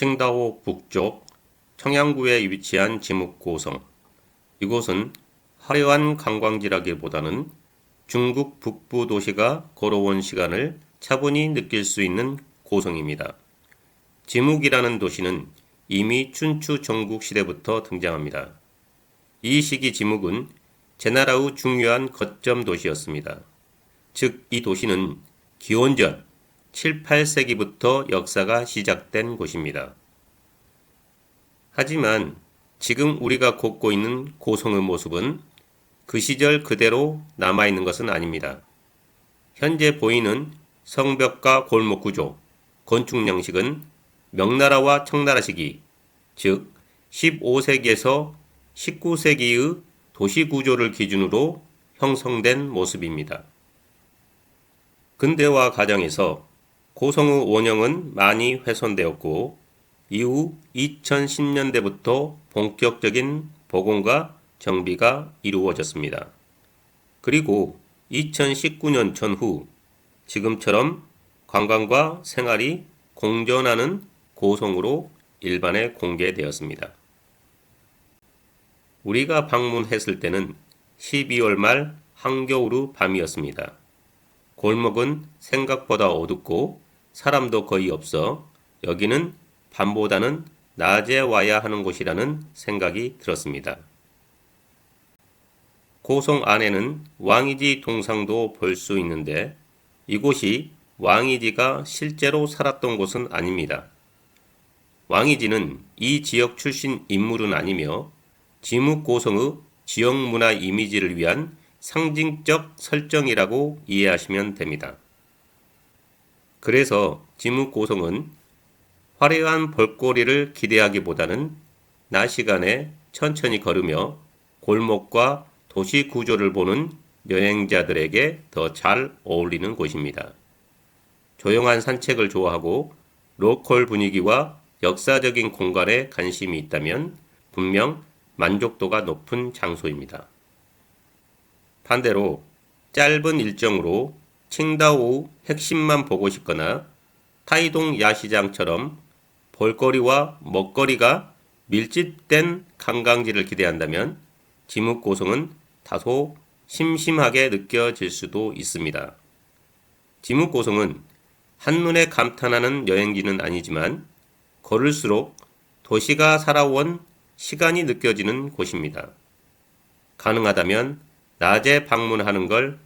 칭다오 북쪽 청양구에 위치한 지묵고성. 이곳은 화려한 관광지라기보다는 중국 북부 도시가 걸어온 시간을 차분히 느낄 수 있는 고성입니다. 지묵이라는 도시는 이미 춘추 전국 시대부터 등장합니다. 이 시기 지묵은 제나라 후 중요한 거점 도시였습니다. 즉, 이 도시는 기원전 7, 8세기부터 역사가 시작된 곳입니다. 하지만 지금 우리가 걷고 있는 고성의 모습은 그 시절 그대로 남아있는 것은 아닙니다. 현재 보이는 성벽과 골목 구조, 건축 양식은 명나라와 청나라 시기, 즉 15세기에서 19세기의 도시 구조를 기준으로 형성된 모습입니다. 근대화 과정에서 고성의 원형은 많이 훼손되었고 이후 2010년대부터 본격적인 복원과 정비가 이루어졌습니다. 그리고 2019년 전후 지금처럼 관광과 생활이 공존하는 고성으로 일반에 공개되었습니다. 우리가 방문했을 때는 12월 말 한겨울의 밤이었습니다. 골목은 생각보다 어둡고 사람도 거의 없어 여기는 밤보다는 낮에 와야 하는 곳이라는 생각이 들었습니다. 고성 안에는 왕이지 동상도 볼 수 있는데 이곳이 왕이지가 실제로 살았던 곳은 아닙니다. 왕이지는 이 지역 출신 인물은 아니며 지묵고성의 지역 문화 이미지를 위한 상징적 설정이라고 이해하시면 됩니다. 그래서 지묵고성은 화려한 볼거리를 기대하기보다는 낮 시간에 천천히 걸으며 골목과 도시 구조를 보는 여행자들에게 더 잘 어울리는 곳입니다. 조용한 산책을 좋아하고 로컬 분위기와 역사적인 공간에 관심이 있다면 분명 만족도가 높은 장소입니다. 반대로 짧은 일정으로 칭다오 핵심만 보고 싶거나 타이동 야시장처럼 볼거리와 먹거리가 밀집된 관광지를 기대한다면 지묵고성은 다소 심심하게 느껴질 수도 있습니다. 지묵고성은 한눈에 감탄하는 여행지는 아니지만 걸을수록 도시가 살아온 시간이 느껴지는 곳입니다. 가능하다면 낮에 방문하는 걸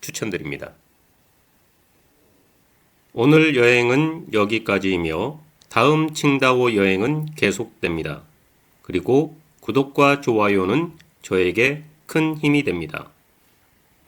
추천드립니다. 오늘 여행은 여기까지이며 다음 칭다오 여행은 계속됩니다. 그리고 구독과 좋아요는 저에게 큰 힘이 됩니다.